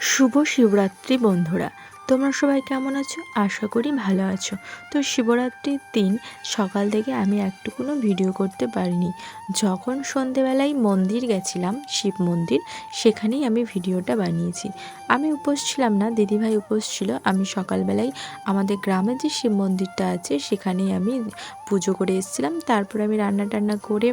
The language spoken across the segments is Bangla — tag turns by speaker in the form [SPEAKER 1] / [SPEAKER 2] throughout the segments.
[SPEAKER 1] শুভ শিবরাত্রি বন্ধুরা। তোমরা সবাই কেমন আছো? আশা করি ভালো আছো। তো শিবরাত্রির দিন সকাল থেকে আমি একটুকুনো ভিডিও করতে পারিনি। যখন সন্ধেবেলায় মন্দির গেছিলাম, শিব মন্দির, সেখানেই আমি ভিডিওটা বানিয়েছি। আমি উপোস ছিলাম না, দিদিভাই উপোস ছিল। আমি সকালবেলায় আমাদের গ্রামে যে শিব মন্দিরটা আছে, সেখানেই আমি পুজো করে এসেছিলাম। তারপর আমি রান্না টান্না করে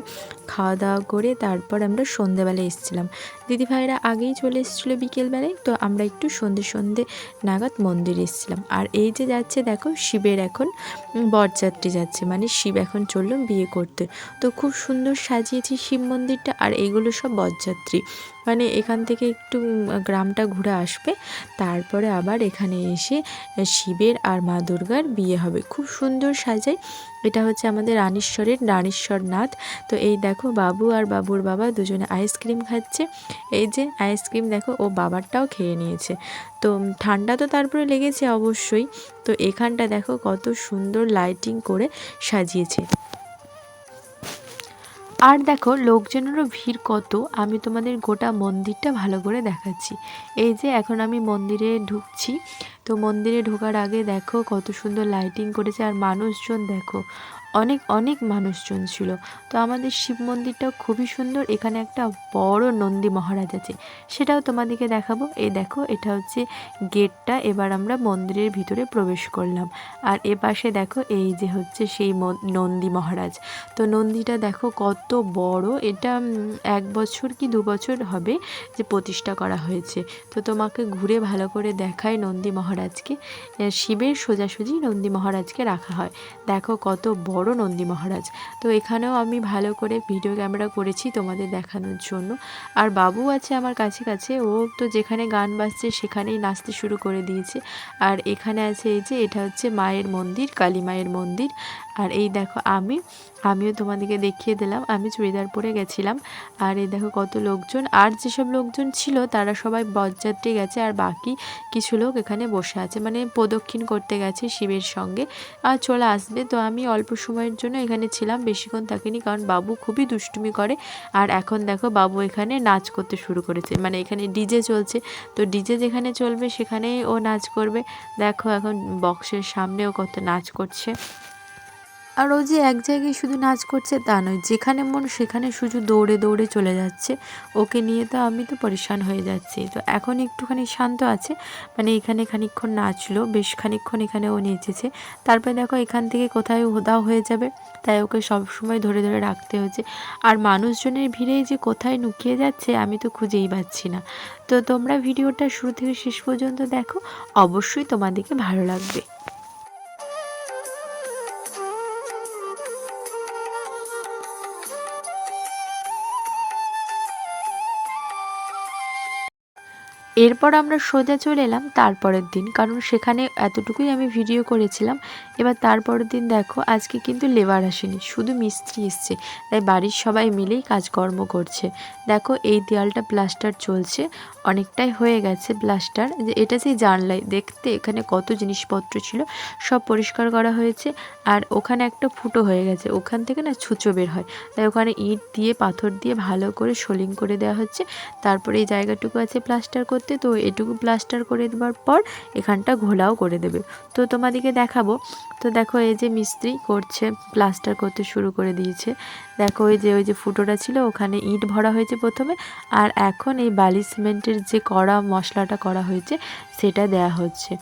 [SPEAKER 1] খাওয়া দাওয়া করে তারপর আমরা সন্ধেবেলায় এসেছিলাম। দিদিভাইরা আগেই চলে এসেছিল বিকেলবেলায়, তো আমরা একটু সন্ধে সন্ধে নাগাদ মন্দিরে এসেছিলাম। আর এই যে যাচ্ছে দেখো, শিবের এখন বরযাত্রী যাচ্ছে। মানে শিব এখন চললাম বিয়ে করতে। তো খুব সুন্দর সাজিয়েছি শিব মন্দিরটা, আর এইগুলো সব বরযাত্রী। মানে এখান থেকে একটু গ্রামটা ঘুরে আসবে। তারপরে আবার এখানে এসে শিবের আর মা দুর্গার বিয়ে হবে। খুব সুন্দর সাজায়। এটা হচ্ছে আমাদের রানীশ্বরের রানীশ্বর নাথ তো এই দেখো, বাবু আর বাবুর বাবা দুজনে আইসক্রিম খাচ্ছে। এই যে আইসক্রিম দেখো, ও বাবারটাও খেয়ে নিয়েছে। তো ঠান্ডা তো তারপরে লেগেছে অবশ্যই। তো এখানটা দেখো কত সুন্দর লাইটিং করে সাজিয়েছে। আর দেখো, লোকজনেরও ভিড় কত, আমি তোমাদের গোটা মন্দিরটা ভালো করে দেখাচ্ছি। এই যে এখন আমি মন্দিরে ঢুকছি, তো মন্দিরে ঢোকার আগে দেখো কত সুন্দর লাইটিং করেছে, আর মানুষজন দেখো অনেক অনেক মানুষজন ছিল। তো আমাদের শিব মন্দিরটাও খুবই সুন্দর। এখানে একটা বড় নন্দী মহারাজ আছে। সেটাও তোমাদেরকে দেখাবো। এই দেখো, এটা হচ্ছে গেটটা। এবার আমরা মন্দিরের ভিতরে প্রবেশ করলাম। আর এ পাশে দেখো, এই যে হচ্ছে সেই নন্দী মহারাজ। তো নন্দীটা দেখো কত বড়। এটা এক বছর কি দু বছর হবে যে প্রতিষ্ঠা করা হয়েছে। তো তোমাকে ঘুরে ভালো করে দেখায় নন্দী মহারাজকে। শিবের সোজাসুজি নন্দী মহারাজকে রাখা হয়। দেখো কত বড় নন্দী মহারাজ। তো এখানেও আমি ভালো করে ভিডিও ক্যামেরা করেছি তোমাদের দেখানোর জন্য। আর বাবু আছে আমার কাছে কাছে, ও তো যেখানে গান বাজছে সেখানেই নাচতে শুরু করে দিয়েছে। আর এখানে আছে এই যে, এটা হচ্ছে মায়ের মন্দির, কালী মায়ের মন্দির। আর এই দেখো আমি, আমিও তোমাদেরকে দেখিয়ে দিলাম, আমি চুড়িদার পরে গেছিলাম। আর এই দেখো কত লোকজন, আর যেসব লোকজন ছিল তারা সবাই বরযাত্রী গেছে, আর বাকি কিছু লোক এখানে বসে আছে। মানে প্রদক্ষিণ করতে গেছে শিবের সঙ্গে। আর চলে আসবে, তো আমি অল্প সময়ের জন্য এখানে ছিলাম বেশিক্ষণ থাকিনি, কারণ বাবু খুবই দুষ্টুমি করে। আর এখন দেখো বাবু এখানে নাচ করতে শুরু করেছে। মানে এখানে ডিজে চলছে। তো ডিজে যেখানে চলবে সেখানেই ও নাচ করবে। দেখো এখন বক্সের সামনেও কত নাচ করছে। আর ও যে এক জায়গায় শুধু নাচ করছে তা নয়, যেখানে মন সেখানে শুধু দৌড়ে দৌড়ে চলে যাচ্ছে। ওকে নিয়ে তো আমি তো পরেশান হয়ে যাচ্ছি। তো এখন একটুখানি শান্ত আছে মানে এখানে খানিকক্ষণ নাচলো, বেশ খানিকক্ষণ এখানে ও নেচেছে। তারপরে দেখো এখান থেকে কোথায় উধাও হয়ে যাবে, তাই ওকে সব সময় ধরে ধরে রাখতে হচ্ছে। আর মানুষজনের ভিড়ে যে কোথায় লুকিয়ে যাচ্ছে, আমি তো খুঁজেই পাচ্ছি না। তো তোমরা ভিডিওটা শুরু থেকে শেষ পর্যন্ত দেখো, অবশ্যই তোমাদেরকে ভালো লাগবে। এরপর আমরা সোজা চলে এলাম তারপরের দিন, কারণ সেখানে এতটুকুই আমি ভিডিও করেছিলাম। এবার তারপরের দিন দেখো, আজকে কিন্তু লেবার আসেনি, শুধু মিস্ত্রি এসছে। তাই বাড়ির সবাই মিলেই কাজকর্ম করছে। দেখো, এই দেয়ালটা প্লাস্টার চলছে, অনেকটাই হয়ে গেছে প্লাস্টার যে এটা সেই জানলাই দেখতে এখানে কত জিনিসপত্র ছিল, সব পরিষ্কার করা হয়েছে, আর ওখানে একটা ফুটো হয়ে গেছে। ওখান থেকে না ছুঁচো বের হয়। তাই ওখানে ইট দিয়ে, পাথর দিয়ে ভালো করে সোলিং করে দেওয়া হচ্ছে। তারপরে এই জায়গাটুকু আছে প্লাস্টার করতে। তো এটুকু প্লাস্টার করে দেওয়ার পর এখানটা ঘোলাও করে দেবে। তো তোমাদেরকে দেখাবো। তো দেখো এই যে মিস্ত্রি করছে প্লাস্টার করতে শুরু করে দিয়েছে। দেখো ওই যে ওই যে ফুটোটা ছিল, ওখানে ইট ভরা হয়েছে প্রথমে, আর এখন এই বালি সিমেন্টের যে কড়া মশলাটা করা হয়েছে, সেটা দেয়া হচ্ছে।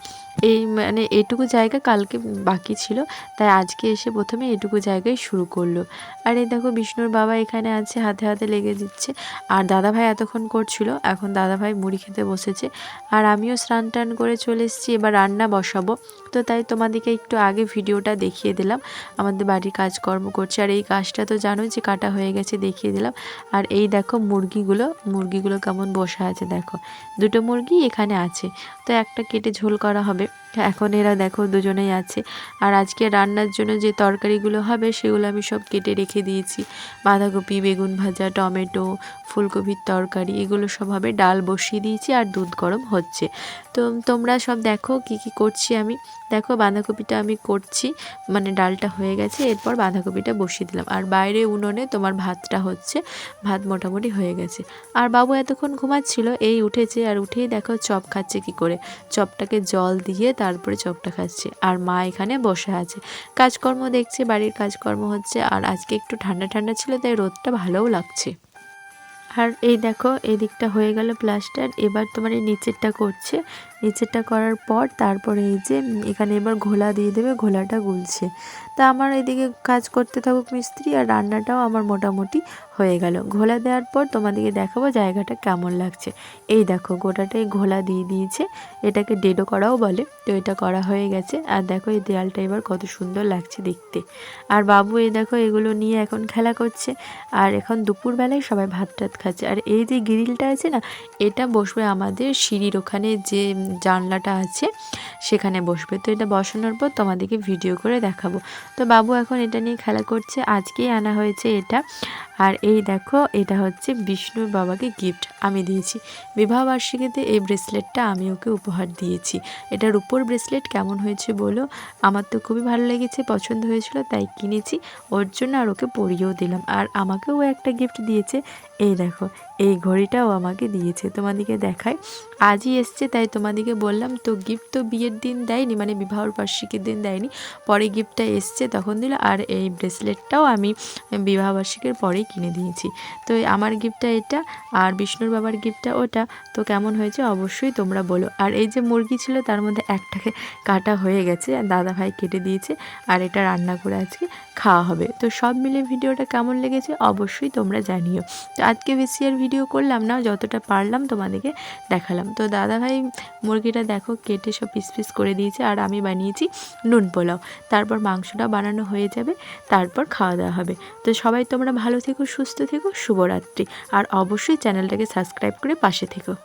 [SPEAKER 1] এই মানে এটুকু জায়গা কালকে বাকি ছিল, তাই আজকে এসে প্রথমে এটুকু জায়গায় শুরু করল। আর এই দেখো বিষ্ণুর বাবা এখানে আছে, হাতে হাতে লেগে দিচ্ছে। আর দাদাভাই এতক্ষণ করছিল, এখন দাদাভাই মুড়ি খেতে বসেছে। আর আমিও স্নান টান করে চলে এসেছি, এবার রান্না বসাবো। তো তাই তোমাদেরকে একটু আগে ভিডিওটা দেখিয়ে দিলাম। আমাদের বাড়ির কাজকর্ম করছে। আর এই গাছটা তো জানোই যে কাটা হয়ে গেছে দেখিয়ে দিলাম। আর এই দেখো মুরগিগুলো মুরগিগুলো কেমন বসে আছে দেখো। দুটো মুরগি এখানে আছে। তো একটা কেটে ঝোল করা হবে। এখন এরা দেখো দুজনেই আছে। আর আজকে রান্নার জন্য যে তরকারিগুলো হবে সেগুলো আমি সব কেটে রেখে দিয়েছি। বাঁধাকপি, বেগুন ভাজা, টমেটো, ফুলকপির তরকারি, এগুলো সব হবে ডাল বসিয়ে দিয়েছি আর দুধ গরম হচ্ছে। তো তোমরা সব দেখো কি কি করছি আমি। দেখো বাঁধাকপিটা আমি করছি মানে ডালটা হয়ে গেছে, এরপর বাঁধাকপিটা বসিয়ে দিলাম। আর বাইরে উনুনে তোমার ভাতটা হচ্ছে, ভাত মোটামুটি হয়ে গেছে। আর বাবু এতক্ষণ ঘুমাচ্ছিল, এই উঠেছে আর উঠেই দেখো চপ খাচ্ছে কি করে। চপটাকে জল দিয়ে তারপরে চপটা খাচ্ছে। আর মা এখানে বসে আছে। কাজকর্ম দেখছে, বাড়ির কাজকর্ম হচ্ছে, আর আজকে একটু ঠান্ডা ঠান্ডা ছিল, তাই রোদটা ভালোও লাগছে। আর এই দেখো, এই দিকটা হয়ে গেল প্লাস্টার এবার তোমার এই নিচেরটা করছে। নিচেরটা করার পর তারপরে এই যে এখানে এবার ঘোলা দিয়ে দেবে, ঘোলাটা গুলছে। তা আমার এদিকে কাজ করতে থাকুক মিস্ত্রি, আর রান্নাটাও আমার মোটামুটি হয়ে গেল। ঘোলা দেওয়ার পর তোমাদেরকে দেখাবো জায়গাটা কেমন লাগছে। এই দেখো, গোটাটাই ঘোলা দিয়ে দিয়েছে। এটাকে ডেডো করাও বলে, তো এটা করা হয়ে গেছে। আর দেখো, এই দেয়ালটা এবার কত সুন্দর লাগছে দেখতে। আর বাবু, এই দেখো, এগুলো নিয়ে এখন খেলা করছে। আর এখন দুপুরবেলায় সবাই ভাত টাত খাচ্ছে আর এই যে গ্রিলটা আছে না, এটা বসবে আমাদের সিঁড়ির ওখানে যে জানলাটা আছে, সেখানে বসবে। তো এটা বসানোর পর তোমাদেরকে ভিডিও করে দেখাবো। তো বাবু এখন এটা নিয়ে খেলা করছে। আজকেই আনা হয়েছে এটা। আর এই দেখো, এটা হচ্ছে বিষ্ণুর বাবাকে গিফট আমি দিয়েছি। বিবাহবার্ষিকীতে এই ব্রেসলেটটা আমি ওকে উপহার দিয়েছি। এটার উপর ব্রেসলেট কেমন হয়েছে বলো? আমার তো খুবই ভালো লেগেছে, পছন্দ হয়েছিল, তাই কিনেছি। ওর জন্য আর ওকে পরিয়েও দিলাম। আর আমাকেও একটা গিফট দিয়েছে। এই দেখো, এই ঘড়িটাও আমাকে দিয়েছে, তোমাদেরকে দেখায় আজই এসছে, তাই তোমাদেরকে বললাম, তো গিফট তো বিয়ের দিন দেয়নি মানে বিবাহর বার্ষিকীর দিন দেয়নি। পরে গিফটটা এসছে, তখন দিল। আর এই ব্রেসলেটটাও আমি বিবাহবার্ষিকীর পরেই কিনে দিয়েছি। তো আমার গিফটটা এটা আর বিষ্ণুর বাবার গিফটটা ওটা। তো কেমন হয়েছে অবশ্যই তোমরা বলো। আর এই যে মুরগি ছিল তার মধ্যে একটাকে কাটা হয়ে গেছে আর দাদা ভাই কেটে দিয়েছে আর এটা রান্না করে আজকে খাওয়া হবে। তো সব মিলে ভিডিওটা কেমন লেগেছে অবশ্যই তোমরা জানিও। তো আজকে বেশি আর ভিডিও করলাম না, যতটা পারলাম তোমাদেরকে দেখালাম। তো দাদা ভাই মুরগিটা দেখো কেটে সব পিস পিস করে দিয়েছে আর আমি বানিয়েছি নুন পোলাও। তারপর মাংসটা বানানো হয়ে যাবে, তারপর খাওয়া দাওয়া হবে। তো সবাই তোমরা ভালো থেকো সুস্থ থেকো শুভরাত্রি। আর অবশ্যই চ্যানেলটাকে সাবস্ক্রাইব করে পাশে থেকো।